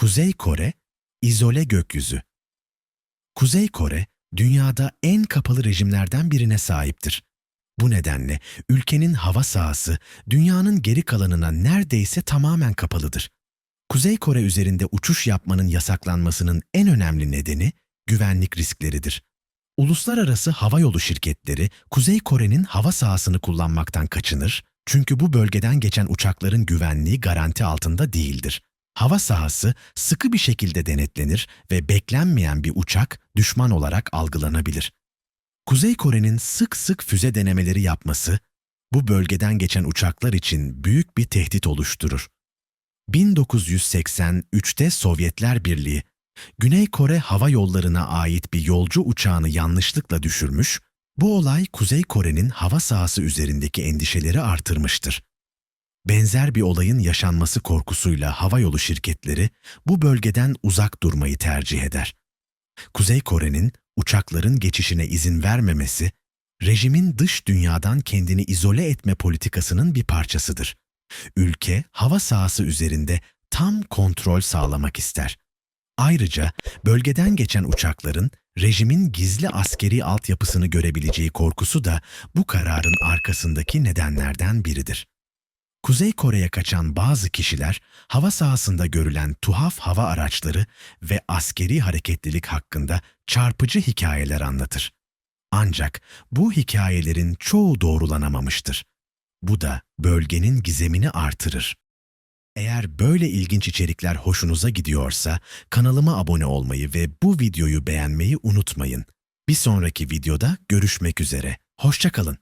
Kuzey Kore, izole gökyüzü. Kuzey Kore, dünyada en kapalı rejimlerden birine sahiptir. Bu nedenle ülkenin hava sahası dünyanın geri kalanına neredeyse tamamen kapalıdır. Kuzey Kore üzerinde uçuş yapmanın yasaklanmasının en önemli nedeni güvenlik riskleridir. Uluslararası havayolu şirketleri Kuzey Kore'nin hava sahasını kullanmaktan kaçınır çünkü bu bölgeden geçen uçakların güvenliği garanti altında değildir. Hava sahası sıkı bir şekilde denetlenir ve beklenmeyen bir uçak düşman olarak algılanabilir. Kuzey Kore'nin sık sık füze denemeleri yapması bu bölgeden geçen uçaklar için büyük bir tehdit oluşturur. 1983'te Sovyetler Birliği, Güney Kore hava yollarına ait bir yolcu uçağını yanlışlıkla düşürmüş, bu olay Kuzey Kore'nin hava sahası üzerindeki endişeleri artırmıştır. Benzer bir olayın yaşanması korkusuyla havayolu şirketleri bu bölgeden uzak durmayı tercih eder. Kuzey Kore'nin uçakların geçişine izin vermemesi, rejimin dış dünyadan kendini izole etme politikasının bir parçasıdır. Ülke hava sahası üzerinde tam kontrol sağlamak ister. Ayrıca bölgeden geçen uçakların rejimin gizli askeri altyapısını görebileceği korkusu da bu kararın arkasındaki nedenlerden biridir. Kuzey Kore'ye kaçan bazı kişiler hava sahasında görülen tuhaf hava araçları ve askeri hareketlilik hakkında çarpıcı hikayeler anlatır. Ancak bu hikayelerin çoğu doğrulanamamıştır. Bu da bölgenin gizemini artırır. Eğer böyle ilginç içerikler hoşunuza gidiyorsa kanalıma abone olmayı ve bu videoyu beğenmeyi unutmayın. Bir sonraki videoda görüşmek üzere. Hoşçakalın.